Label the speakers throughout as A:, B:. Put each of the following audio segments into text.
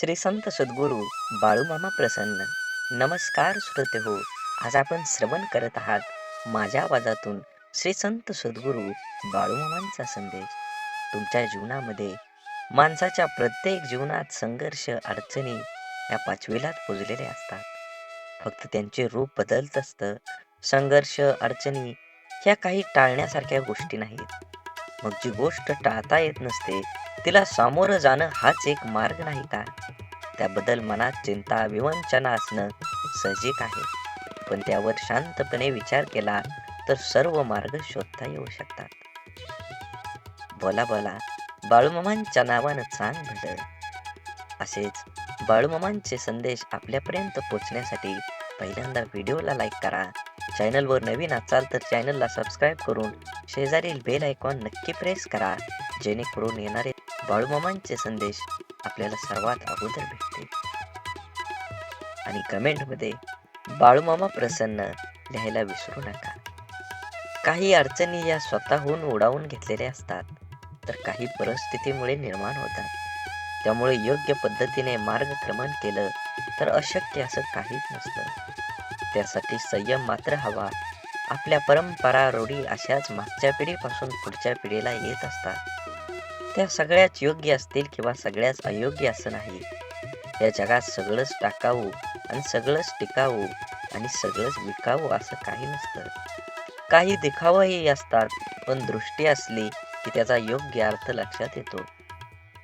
A: श्री संत सद्गुरू बाळूमामा प्रसन्न. नमस्कार श्रोते हो आज आपण श्रवण करत आहात माझ्या आवाजातून श्री संत सद्गुरू बाळूमामांचा संदेश. तुमच्या जीवनामध्ये माणसाच्या प्रत्येक जीवनात संघर्ष अडचणी या पाचवीलाच पुजलेले असतात. फक्त त्यांचे रूप बदलत असतं. संघर्ष अडचणी ह्या काही टाळण्यासारख्या गोष्टी नाहीत. मग जी गोष्ट टाळता येत नसते तिला सामोरं जाणं हाच एक मार्ग नाही का? त्याबद्दल मनात चिंता विवंचना असणं साहजिक आहे. पण त्यावर शांतपणे विचार केला तर सर्व मार्ग शोधता येऊ शकतात. बोला बोला बाळूमामांच्या नावानं चांग भलं. असेच बाळूमामांचे संदेश आपल्यापर्यंत पोचण्यासाठी पहिल्यांदा व्हिडिओला लाईक करा. चॅनलवर नवीन असाल तर चॅनलला सबस्क्राईब करून शेजारील बेल आयकॉन नक्की प्रेस करा जेणेकरून येणारे बाळूमामांचे संदेश आपल्याला सर्वात अगोदर भेटतील. आणि कमेंटमध्ये बाळूमामा प्रसन्न लिहायला विसरू नका. काही अडचणी या स्वतःहून उडावून घेतलेल्या असतात तर काही परिस्थितीमुळे निर्माण होतात. त्यामुळे योग्य पद्धतीने मार्गक्रमण केलं तर अशक्य असं काहीच नसतं. त्यासाठी संयम मात्र हवा. आपल्या परंपरा रूढी अशाच मागच्या पिढीपासून पुढच्या पिढीला येत असतात. त्या सगळ्याच योग्य असतील किंवा सगळ्याच अयोग्य असं नाही. या जगात सगळंच टाकावू आणि सगळंच टिकावू आणि सगळंच विकावू असं काही नसतं. काही दिखावंही असतात पण दृष्टी असली की त्याचा योग्य अर्थ लक्षात येतो.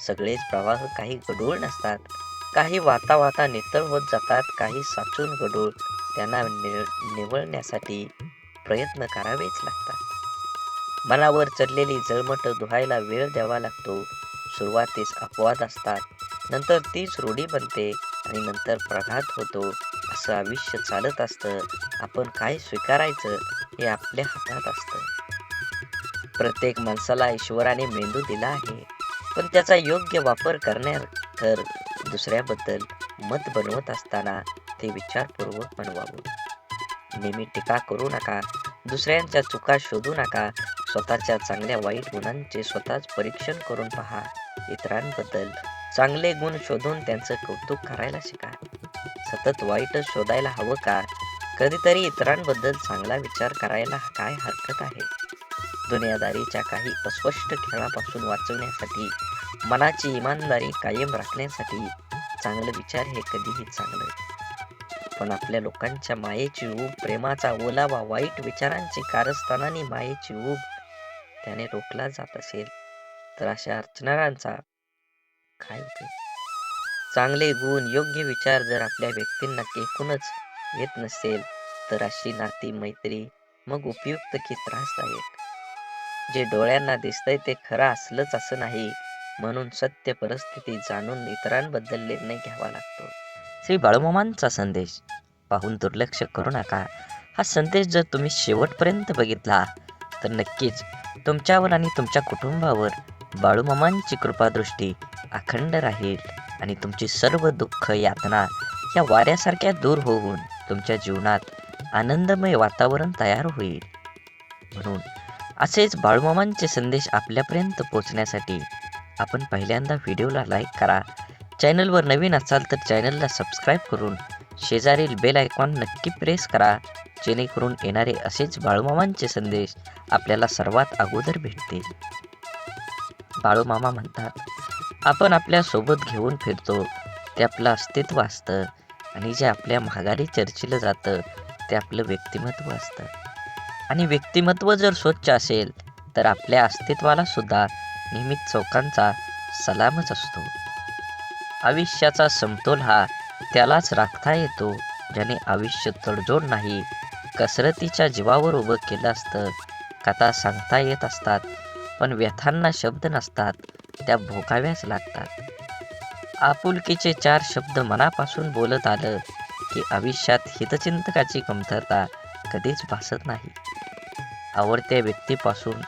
A: सगळेच प्रवाह काही गडूळ नसतात. काही वाता वाता नितळ होत जातात काही साचून गढूळ त्यांना निवळण्यासाठी प्रयत्न करावेच लागतात. मनावर चढलेली जळमट धुवायला वेळ द्यावा लागतो. सुरुवातीस अपवाद असतात. नंतर तीच रूढी बनते आणि नंतर प्रघात होतो. असं आयुष्य चालत असतं. आपण काय स्वीकारायचं हे आपल्या हातात असतं. प्रत्येक माणसाला ईश्वराने मेंदू दिला आहे. पण त्याचा योग्य वापर करण्यात तर दुसऱ्याबद्दल मत बनवत असताना ते विचारपूर्वक बनवावं नेहमी टीका करू नका. दुसऱ्यांच्या चुका शोधू नका. स्वतःच्या चांगल्या वाईट गुणांचे स्वतःच परीक्षण करून पहा. इतरांबद्दल चांगले गुण शोधून त्यांचं कौतुक करायला शिका. सतत वाईटच शोधायला हवं का? कधीतरी इतरांबद्दल चांगला विचार करायला काय हरकत आहे? दुनियादारीच्या काही अस्पष्ट खेळापासून वाचवण्यासाठी मनाची इमानदारी कायम राखण्यासाठी चांगले विचार हे कधीही चांगलं पण आपल्या लोकांच्या मायेची ऊब प्रेमाचा ओलावा वाईट विचारांची कारस्थानाने मायेची ऊब त्याने रोखला जात असेल तर अशा अर्चनारांचा काय उपयोग? चांगले गुण योग्य विचार जर आपल्या व्यक्तींना टेकूनच येत नसेल तर अशी नाती मैत्री मग उपयुक्त की त्रासदायक? जे डोळ्यांना दिसतंय ते खरं असलंच असं नाही म्हणून सत्य परिस्थिती जाणून इतरांबद्दल निर्णय घ्यावा लागतो. श्री बाळूमामांचा संदेश. पाहून दुर्लक्ष करू नका. हा संदेश जर तुम्ही शेवटपर्यंत बघितला तर नक्कीच तुमच्यावर आणि तुमच्या कुटुंबावर बाळूमामांची कृपादृष्टी अखंड राहील आणि तुमची सर्व दुःख यातना या वाऱ्यासारख्या दूर होऊन तुमच्या जीवनात आनंदमय वातावरण तयार होईल. म्हणून असेच बाळूमामांचे संदेश आपल्यापर्यंत पोचण्यासाठी आपण पहिल्यांदा व्हिडिओला लाईक करा. चॅनलवर नवीन असाल तर चॅनलला सबस्क्राईब करून शेजारील बेल आयकॉन नक्की प्रेस करा जेणेकरून येणारे असेच बाळूमामांचे संदेश आपल्याला सर्वात अगोदर भेटतील. बाळूमामा म्हणतात आपण आपल्यासोबत घेऊन फिरतो ते आपलं अस्तित्व असतं आणि जे आपल्या माघारी चर्चिलं जातं ते आपलं व्यक्तिमत्व असतं. आणि व्यक्तिमत्व जर स्वच्छ असेल तर आपल्या अस्तित्वाला सुद्धा नेहमीच चौकांचा सलामच असतो. आयुष्याचा समतोल हा त्यालाच राखता येतो. ज्याने आयुष्य तडजोड नाही कसरतीच्या जीवावर उभं केलं असतं. कथा सांगता येत असतात पण व्यथांना शब्द नसतात. त्या भोगाव्याच लागतात. आपुलकीचे चार शब्द मनापासून बोलत आलं की आयुष्यात हितचिंतकाची कमतरता कधीच भासत नाही. आवडत्या व्यक्तीपासून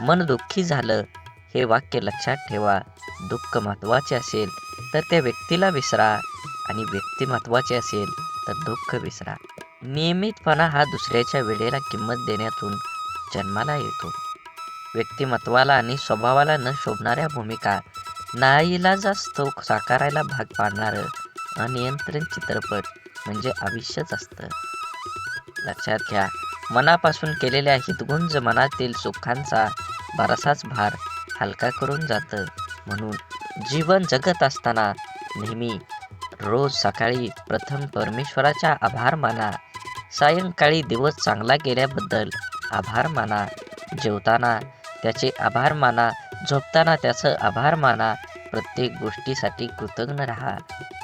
A: मन दुःखी झालं हे वाक्य लक्षात ठेवा. दुःख महत्त्वाचे असेल तर त्या व्यक्तीला विसरा आणि व्यक्ती असेल तर दुःख विसरा. नियमितपणा हा दुसऱ्याच्या वेळेला किंमत देण्यातून जन्माला येतो. व्यक्तिमत्वाला आणि स्वभावाला न शोभणाऱ्या भूमिका नाईलाज असतो साकारायला भाग पाडणारं अनियंत्रित चित्रपट म्हणजे आयुष्यच असतं. लक्षात घ्या मनापासून केलेल्या हितगुंज मनातील सुखांचा बरासाच भार हलका करून जातं म्हणून जीवन जगत असताना नेहमी रोज सकाळी प्रथम परमेश्वराचा आभार माना. सायंकाळी दिवस चांगला गेल्याबद्दल आभार माना. जेवताना त्याचे आभार माना. झोपताना त्याचं आभार माना. प्रत्येक गोष्टीसाठी कृतज्ञ राहा.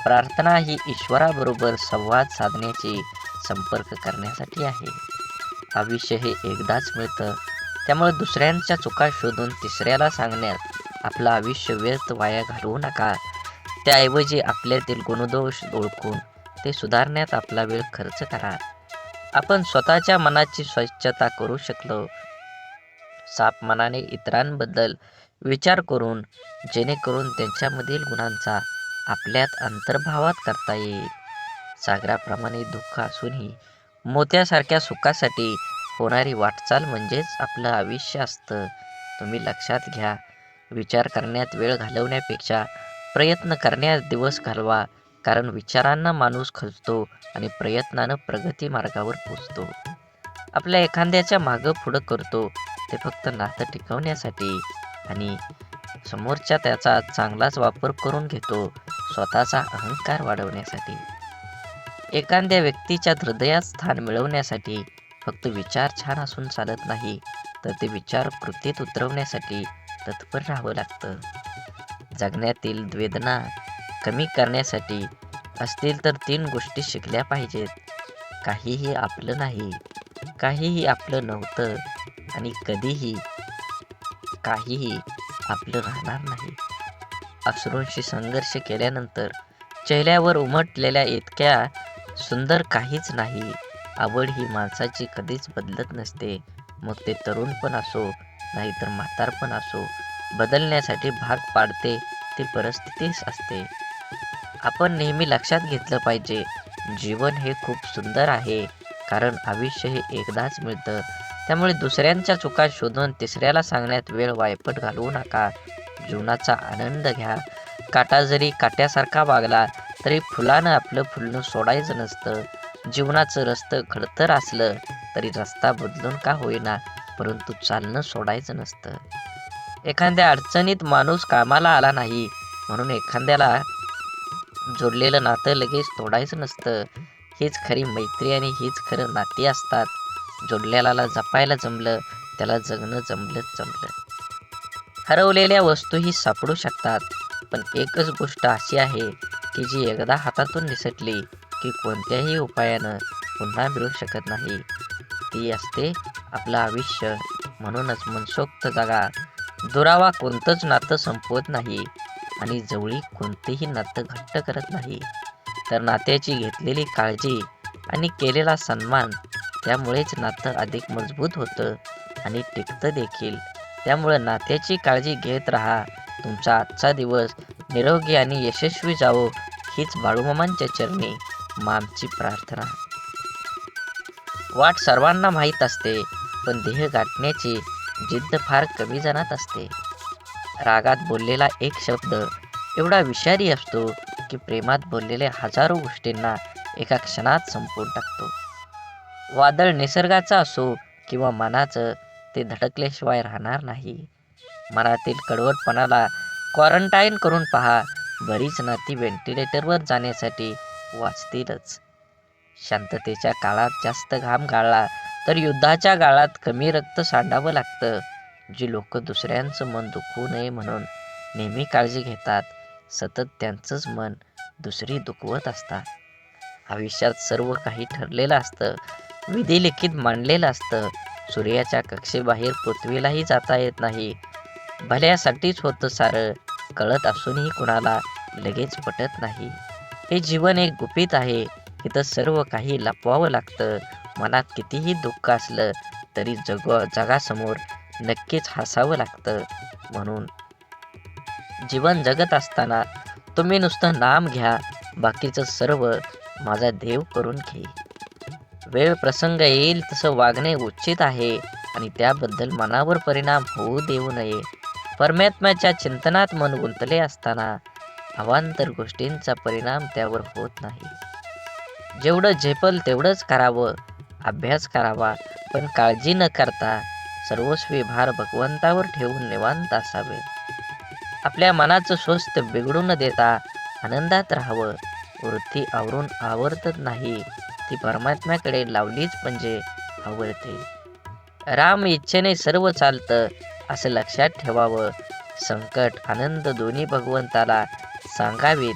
A: प्रार्थना ही ईश्वराबरोबर संवाद साधण्याची संपर्क करण्यासाठी आहे. आयुष्य हे एकदाच मिळतं. त्यामुळे दुसऱ्यांच्या चुका शोधून तिसऱ्याला सांगण्यात आपलं आयुष्य व्यर्थ वाया घालवू नका. त्याऐवजी आपल्यातील गुणदोष ओळखून ते सुधारण्यात आपला वेळ खर्च करा. आपण स्वतःच्या मनाची स्वच्छता करू शकलो. साप मनाने इतरांबद्दल विचार करून जेणेकरून त्यांच्यामधील गुणांचा आपल्यात अंतर्भावात करता येईल. सागराप्रमाणे दुःख असूनही मोत्यासारख्या सुखासाठी होणारी वाटचाल म्हणजेच आपलं आयुष्य असतं. तुम्ही लक्षात घ्या विचार करण्यात वेळ घालवण्यापेक्षा प्रयत्न करण्यात दिवस घालवा. कारण विचारांना माणूस खचतो आणि प्रयत्नानं प्रगती मार्गावर पोचतो. आपल्या एखाद्याच्या मागं पुढं करतो. ते फक्त नातं टिकवण्यासाठी आणि समोरच्या त्याचा चांगलाच वापर करून घेतो. स्वतःचा अहंकार वाढवण्यासाठी. एखाद्या व्यक्तीच्या हृदयात स्थान मिळवण्यासाठी फक्त विचार छान असून चालत नाही तर ते विचार कृतीत उतरवण्यासाठी तत्पर राहावं लागतं. जगण्यातील वेदना कमी करण्यासाठी असतील तर तीन गोष्टी शिकल्या पाहिजेत. काहीही आपलं नाही काहीही आपलं नव्हतं आणि कधीही काहीही आपलं राहणार नाही. अश्रूंशी संघर्ष केल्यानंतर चेहऱ्यावर उमटलेल्या इतक्या सुंदर काहीच नाही. आवड ही माणसाची कधीच बदलत नसते. मग ते तरुण पण असो नाहीतर म्हातारपण असो बदलण्यासाठी भाग पाडते ती परिस्थितीच असते. आपण नेहमी लक्षात घेतलं पाहिजे जीवन हे खूप सुंदर आहे कारण आयुष्य हे एकदाच मिळतं. त्यामुळे दुसऱ्यांच्या चुका शोधून तिसऱ्याला सांगण्यात वेळ वायपट घालवू नका. जीवनाचा आनंद घ्या. काटा जरी काट्यासारखा वागला तरी फुलानं आपलं फुलणं सोडायचं नसतं. जीवनाचं रस्तं खडतर असलं तरी रस्ता बदलून का होईना? परंतु चालणं सोडायचं नसतं. एखाद्या अडचणीत माणूस कामाला आला नाही म्हणून एखाद्याला जोडलेलं नातं लगेच तोडायचं नसतं. हीच खरी मैत्री आणि हीच खरं नाती असतात. जोडलेल्याला जपायला जमलं त्याला जगणं जमलंच जमलं. हरवलेल्या वस्तूही सापडू शकतात पण एकच गोष्ट अशी आहे की जी एकदा हातातून निसटली की कोणत्याही उपायानं पुन्हा मिळू शकत नाही. ती असते आपलं आयुष्य म्हणूनच मनसोक्त जागा. दुरावा कोणतंच नातं संपवत नाही आणि जवळी कोणतेही नातं घट्ट करत नाही. तर नात्याची घेतलेली काळजी आणि केलेला सन्मान त्यामुळेच नातं अधिक मजबूत होतं आणि टिकतं देखील. त्यामुळे नात्याची काळजी घेत राहा. तुमचा आजचा दिवस निरोगी आणि यशस्वी जावो हीच बाळूमामांच्या चरणी मामची प्रार्थना. वाट सर्वांना माहीत असते पण देह गाठण्याची जिद्द फार कमी जणात असते. रागात बोललेला एक शब्द एवढा विषारी असतो की प्रेमात बोललेल्या हजारो गोष्टींना एका क्षणात संपवून टाकतो. वादळ निसर्गाचा असो किंवा मनाचं ते धडकल्याशिवाय राहणार नाही. मनातील कडवटपणाला क्वारंटाईन करून पहा बरीच नाती व्हेंटिलेटरवर जाण्यासाठी वाचतीलच. शांततेच्या काळात जास्त घाम गाळला तर युद्धाच्या काळात कमी रक्त सांडावं लागतं. जी लोक दुसऱ्यांचं मन दुखवू नये म्हणून नेहमी काळजी घेतात सतत त्यांचंच मन दुसरी दुखवत असतात. आयुष्यात सर्व काही ठरलेलं असतं विधिलिखित मांडलेलं असतं. सूर्याच्या कक्षेबाहेर पृथ्वीलाही जाता येत नाही. भल्यासाठीच होतं सारं कळत असूनही कुणाला लगेच पटत नाही. हे जीवन एक गुपित आहे. इथं सर्व काही लपवावं लागतं. मनात कितीही दुःख असलं तरी जग जगासमोर नक्कीच हसावं लागतं म्हणून. जीवन जगत असताना तुम्ही नुसतं नाम घ्या बाकीचं सर्व माझा देव करून घे. वेळ प्रसंग येईल तसं वागणे उचित आहे आणि त्याबद्दल मनावर परिणाम होऊ देऊ नये. परमात्म्याच्या चिंतनात मन गुंतले असताना अवांतर गोष्टींचा परिणाम त्यावर होत नाही. जेवढं झेपल तेवढंच करावं. अभ्यास करावा पण काळजी न करता सर्वस्वी भार भगवंतावर ठेवून निवांत असावे. आपल्या मनाचं स्वस्थ बिघडू न देता आनंदात राहावं. वृत्ती आवरून आवरतच नाही ती परमात्म्याकडे लावलीच म्हणजे आवडते. राम इच्छेने सर्व चालतं असं लक्षात ठेवावं. संकट आनंद दोन्ही भगवंताला सांगावीत.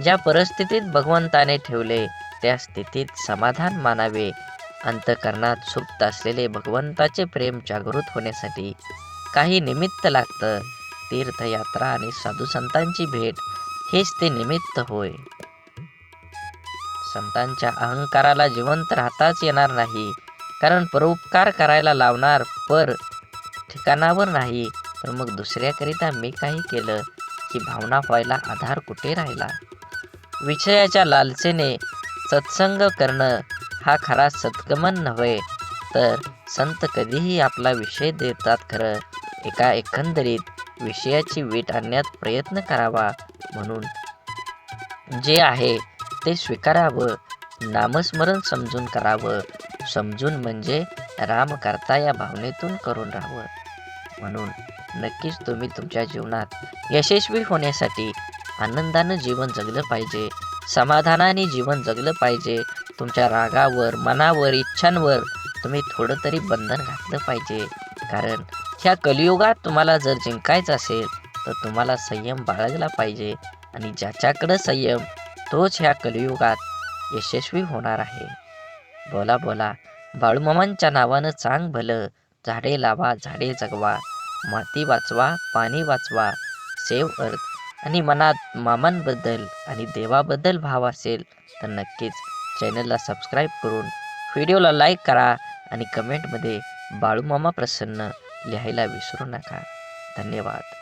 A: ज्या परिस्थितीत भगवंताने ठेवले त्या स्थितीत समाधान मानावे. अंतकरणात सुप्त असलेले भगवंताचे प्रेम जागृत होण्यासाठी काही निमित्त लागतं. तीर्थयात्रा आणि साधू संतांची भेट हेच ते निमित्त होय. संतांच्या अहंकाराला जिवंत राहताच येणार नाही कारण परोपकार करायला लावणार पर ठिकाणावर नाही. तर मग दुसऱ्याकरिता मी काही केलं की भावना व्हायला आधार कुठे राहिला? विषयाच्या लालसेने सत्संग करणं हा खरा सद्गमन नव्हे तर संत कधीही आपला विषय देतात खरं. एका एकंदरीत विषयाची वीट आणण्यात प्रयत्न करावा म्हणून. जे आहे ते स्वीकारावं नामस्मरण समजून करावं समजून म्हणजे राम करता या भावनेतून करून राहावं म्हणून. नक्कीच तुम्ही तुमच्या जीवनात यशस्वी होण्यासाठी आनंदानं जीवन जगलं पाहिजे समाधानाने जीवन जगलं पाहिजे तुमच्या रागावर मनावर इच्छांवर तुम्ही थोडं तरी बंधन घातलं पाहिजे. कारण ह्या कलियुगात तुम्हाला जर जिंकायचं असेल तर तुम्हाला संयम बाळगला पाहिजे. आणि ज्याच्याकडं संयम तोच ह्या कलियुगात यशस्वी होणार आहे. बोला बोला. बाळूमामांच्या नावानं चांग भलं. झाडे लावा झाडे जगवा. माती वाचवा पाणी वाचवा. Save earth. आणि मनात मामांबद्दल आणि देवाबद्दल भाव असेल तर नक्कीच चॅनलला सबस्क्राईब करून व्हिडिओला लाईक करा आणि कमेंटमध्ये बाळूमामा प्रसन्न लिहायला विसरू नका. धन्यवाद.